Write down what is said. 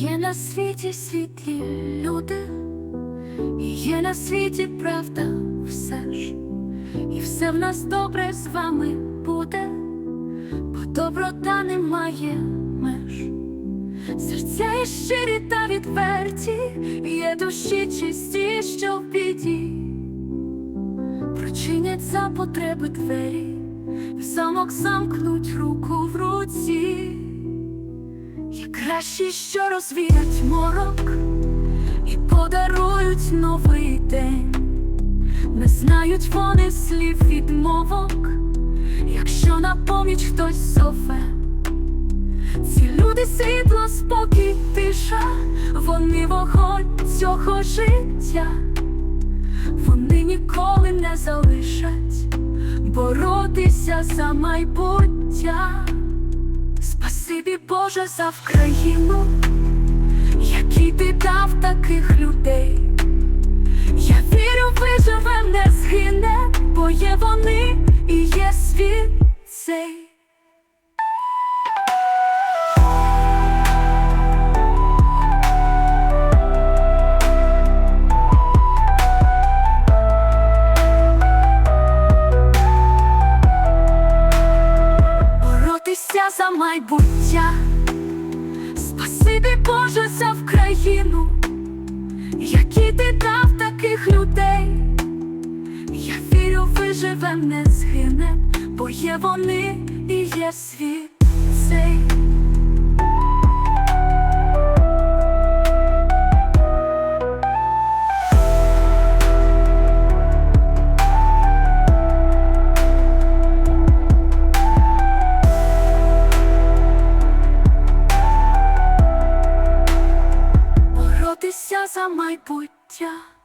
Є на світі світлі люди, є на світі правда все ж, і все в нас добре з вами буде, бо доброта не має меж. Серця є щирі та відверті, є душі чисті, що в біді, прочинять за потреби двері, замок замкнуть руку в руці. Кращі, що розвіють морок і подарують новий день. Не знають вони слів відмовок, якщо на поміч хтось зове. Ці люди світло, спокій, тиша, вони вогонь цього життя, вони ніколи не залишать боротися за майбуття. Спасибі Боже за Вкраїну, який ти дав таких людей. Я вірю, виживе, не згине, бо є вони і є світ цей. за майбуття. Спасибі Боже за Вкраїну, які ти дав таких людей. Я вірю, виживем, не згине, бо є вони і є світ цей. Боротися за майбуття.